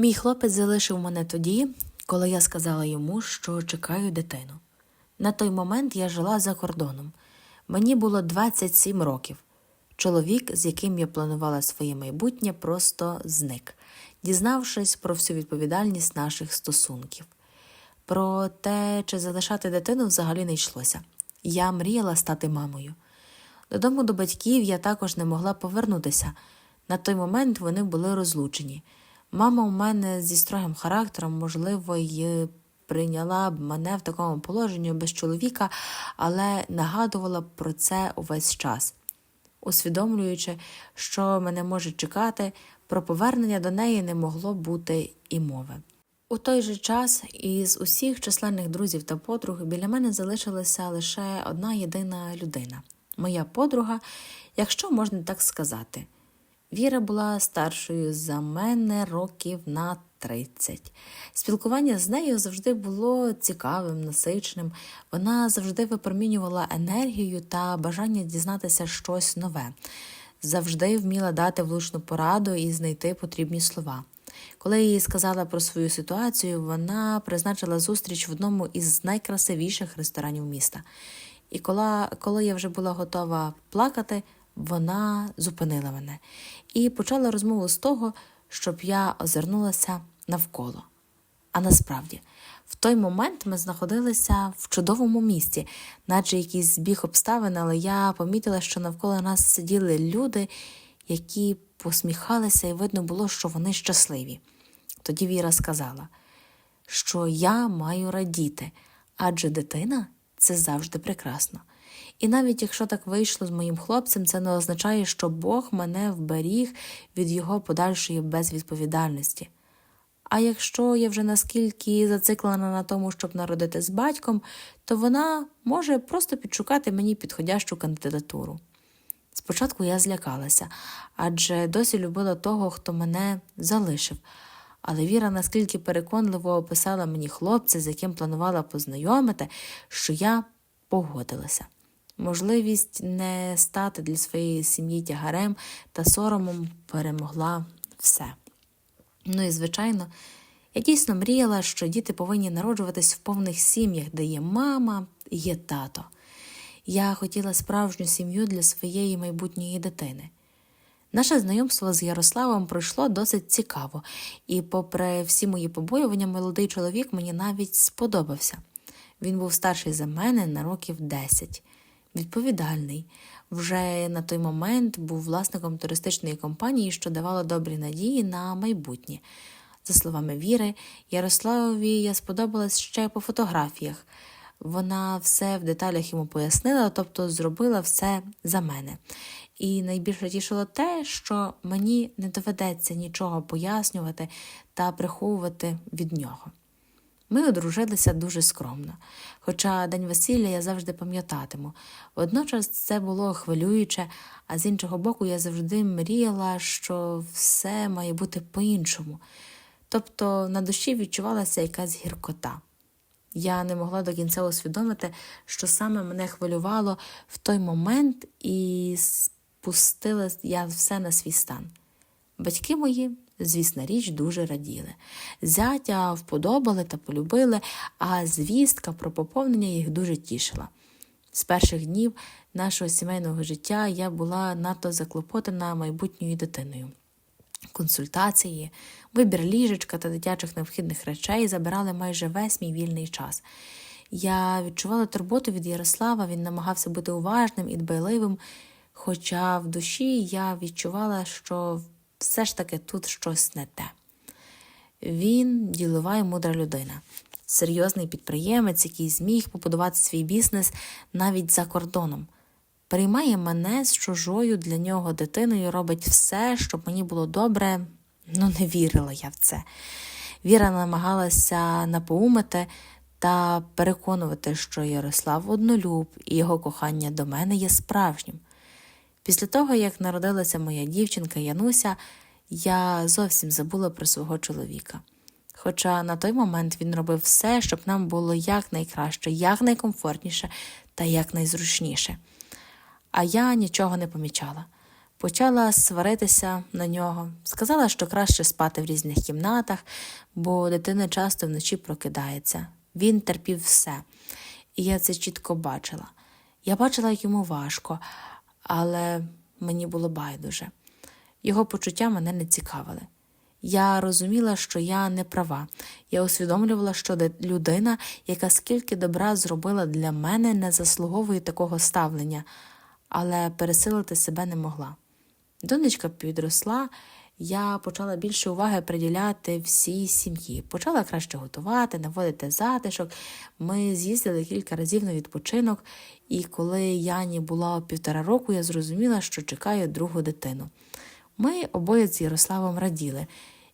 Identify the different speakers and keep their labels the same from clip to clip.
Speaker 1: Мій хлопець залишив мене тоді, коли я сказала йому, що чекаю дитину. На той момент я жила за кордоном. Мені було 27 років. Чоловік, з яким я планувала своє майбутнє, просто зник, дізнавшись про всю відповідальність наших стосунків. Про те, чи залишати дитину взагалі не йшлося. Я мріяла стати мамою. Додому до батьків я також не могла повернутися. На той момент вони були розлучені. Мама у мене зі строгим характером, можливо, й прийняла б мене в такому положенні без чоловіка, але нагадувала б про це увесь час, усвідомлюючи, що мене може чекати, про повернення до неї не могло бути і мови. У той же час із усіх численних друзів та подруг біля мене залишилася лише одна єдина людина моя подруга, якщо можна так сказати. Віра була старшою за мене років на 30. Спілкування з нею завжди було цікавим, насичним. Вона завжди випромінювала енергію та бажання дізнатися щось нове, завжди вміла дати влучну пораду і знайти потрібні слова. Коли їй сказала про свою ситуацію, вона призначила зустріч в одному із найкрасивіших ресторанів міста. І коли, коли я вже була готова плакати, вона зупинила мене і почала розмову з того, щоб я озирнулася навколо. А насправді, в той момент ми знаходилися в чудовому місці, наче якийсь збіг обставин, але я помітила, що навколо нас сиділи люди, які посміхалися, і видно було, що вони щасливі. Тоді Віра сказала, що я маю радіти, адже дитина це завжди прекрасно. І навіть якщо так вийшло з моїм хлопцем, це не означає, що Бог мене вберіг від його подальшої безвідповідальності. А якщо я вже наскільки зациклена на тому, щоб народити з батьком, то вона може просто підшукати мені підходящу кандидатуру. Спочатку я злякалася, адже досі любила того, хто мене залишив. Але Віра наскільки переконливо описала мені хлопця, з яким планувала познайомити, що я погодилася. Можливість не стати для своєї сім'ї тягарем та соромом перемогла все. Ну і, звичайно, я дійсно мріяла, що діти повинні народжуватись в повних сім'ях, де є мама і є тато. Я хотіла справжню сім'ю для своєї майбутньої дитини. Наше знайомство з Ярославом пройшло досить цікаво, і, попри всі мої побоювання, молодий чоловік мені навіть сподобався. Він був старший за мене на років 10, відповідальний. Вже на той момент був власником туристичної компанії, що давала добрі надії на майбутнє. За словами Віри, Ярославові я сподобалась ще по фотографіях. Вона все в деталях йому пояснила, тобто зробила все за мене. І найбільше тішило те, що мені не доведеться нічого пояснювати та приховувати від нього. Ми одружилися дуже скромно, хоча день весілля я завжди пам'ятатиму. Водночас це було хвилююче, а з іншого боку, я завжди мріяла, що все має бути по-іншому. Тобто на душі відчувалася якась гіркота. Я не могла до кінця усвідомити, що саме мене хвилювало в той момент, і спустила я все на свій стан. Батьки мої, звісна річ, дуже раділи. Зятя вподобали та полюбили, а звістка про поповнення їх дуже тішила. З перших днів нашого сімейного життя я була надто заклопотана майбутньою дитиною. Консультації, вибір ліжечка та дитячих необхідних речей забирали майже весь мій вільний час. Я відчувала турботу від Ярослава, він намагався бути уважним і дбайливим, хоча в душі я відчувала, що все ж таки тут щось не те. Він ділова і мудра людина, серйозний підприємець, який зміг побудувати свій бізнес навіть за кордоном. Приймає мене з чужою для нього дитиною, робить все, щоб мені було добре, ну не вірила я в це. Віра намагалася напоумити та переконувати, що Ярослав однолюб і його кохання до мене є справжнім. Після того, як народилася моя дівчинка Януся, я зовсім забула про свого чоловіка. Хоча на той момент він робив все, щоб нам було якнайкраще, якнайкомфортніше та якнайзручніше. А я нічого не помічала. Почала сваритися на нього, сказала, що краще спати в різних кімнатах, бо дитина часто вночі прокидається. Він терпів все, і я це чітко бачила. Я бачила, як йому важко, але мені було байдуже. Його почуття мене не цікавили. Я розуміла, що я не права. Я усвідомлювала, що людина, яка скільки добра зробила для мене, не заслуговує такого ставлення, але пересилити себе не могла. Донечка підросла, я почала більше уваги приділяти всій сім'ї. Почала краще готувати, наводити затишок. Ми з'їздили кілька разів на відпочинок, і коли Яні було півтора року, я зрозуміла, що чекаю другу дитину. Ми обоє з Ярославом раділи.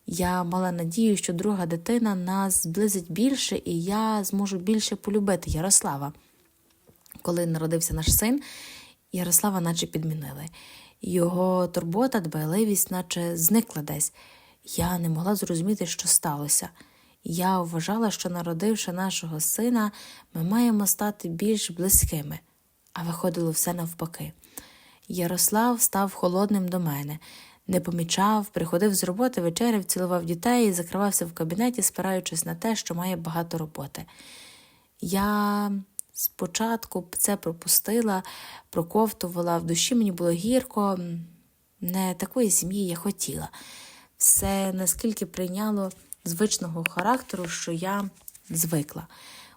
Speaker 1: Я мала надію, що друга дитина нас зблизить більше, і я зможу більше полюбити Ярослава. Коли народився наш син, Ярослава наче підмінили. Його турбота, дбайливість, наче зникла десь. Я не могла зрозуміти, що сталося. Я вважала, що, народивши нашого сина, ми маємо стати більш близькими, а виходило все навпаки. Ярослав став холодним до мене, не помічав, приходив з роботи, вечеряв, цілував дітей і закривався в кабінеті, спираючись на те, що має багато роботи. Я спочатку це пропустила, проковтувала, в душі мені було гірко, не такої сім'ї я хотіла. Все наскільки прийняло звичного характеру, що я звикла.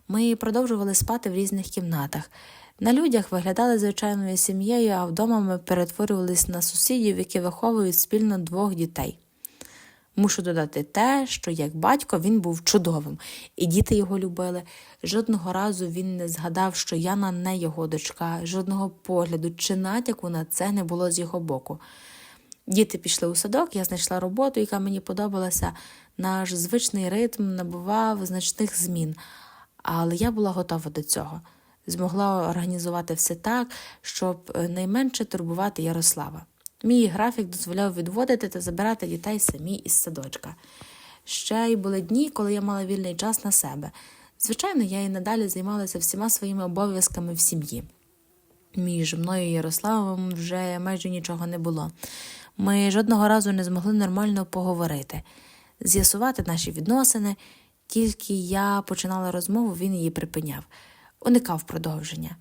Speaker 1: Ми продовжували спати в різних кімнатах. На людях виглядали звичайною сім'єю, а вдома ми перетворювались на сусідів, які виховують спільно двох дітей. Мушу додати те, що як батько він був чудовим, і діти його любили. Жодного разу він не згадав, що Яна не його дочка, жодного погляду чи натяку на це не було з його боку. Діти пішли у садок, я знайшла роботу, яка мені подобалася. Наш звичний ритм набував значних змін, але я була готова до цього. Змогла організувати все так, щоб е, найменше турбувати Ярослава. Мій графік дозволяв відводити та забирати дітей самі із садочка. Ще й були дні, коли я мала вільний час на себе. Звичайно, я і надалі займалася всіма своїми обов'язками в сім'ї. Між мною і Ярославом вже майже нічого не було. Ми жодного разу не змогли нормально поговорити, з'ясувати наші відносини. Тільки я починала розмову, він її припиняв, уникав продовження.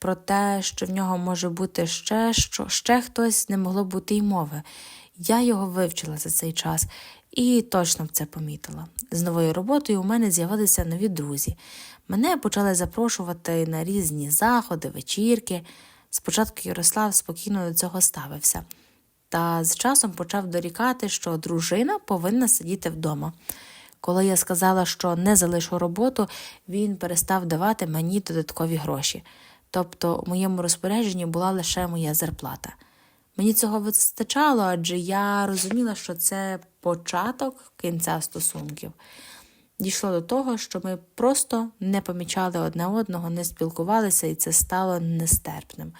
Speaker 1: Про те, що в нього може бути ще, що, ще хтось, не могло бути й мови. Я його вивчила за цей час і точно б це помітила. З новою роботою у мене з'явилися нові друзі. Мене почали запрошувати на різні заходи, вечірки. Спочатку Ярослав спокійно до цього ставився, та з часом почав дорікати, що дружина повинна сидіти вдома. Коли я сказала, що не залишу роботу, він перестав давати мені додаткові гроші. Тобто у моєму розпорядженні була лише моя зарплата. Мені цього вистачало, адже я розуміла, що це початок кінця стосунків. Дійшло до того, що ми просто не помічали одне одного, не спілкувалися, і це стало нестерпним.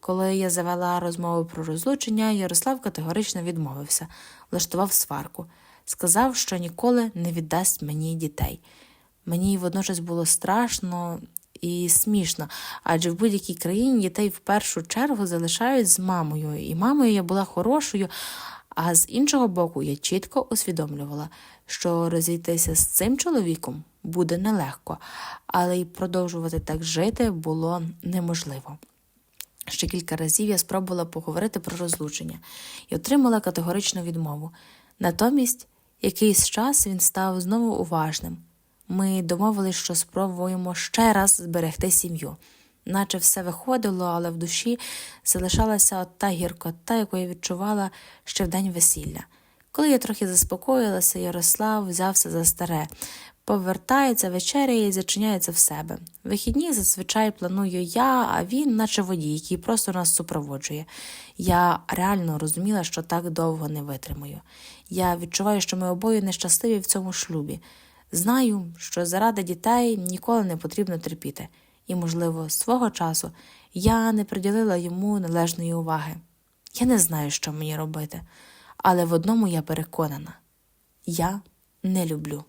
Speaker 1: Коли я завела розмову про розлучення, Ярослав категорично відмовився, влаштував сварку, сказав, що ніколи не віддасть мені дітей. Мені водночас було страшно і смішно, адже в будь-якій країні дітей в першу чергу залишають з мамою, і мамою я була хорошою. А з іншого боку, я чітко усвідомлювала, що розійтися з цим чоловіком буде нелегко, але й продовжувати так жити було неможливо. Ще кілька разів я спробувала поговорити про розлучення і отримала категоричну відмову. Натомість, якийсь час він став знову уважним. Ми домовились, що спробуємо ще раз зберегти сім'ю. Наче все виходило, але в душі залишалася от та гіркота, яку я відчувала ще в день весілля. Коли я трохи заспокоїлася, Ярослав взявся за старе, повертається, вечеряє і зачиняється в себе. Вихідні зазвичай планую я, а він, наче водій, який просто нас супроводжує. Я реально розуміла, що так довго не витримаю. Я відчуваю, що ми обоє нещасливі в цьому шлюбі. Знаю, що заради дітей ніколи не потрібно терпіти, і, можливо, свого часу я не приділила йому належної уваги. Я не знаю, що мені робити, але в одному я переконана я не люблю.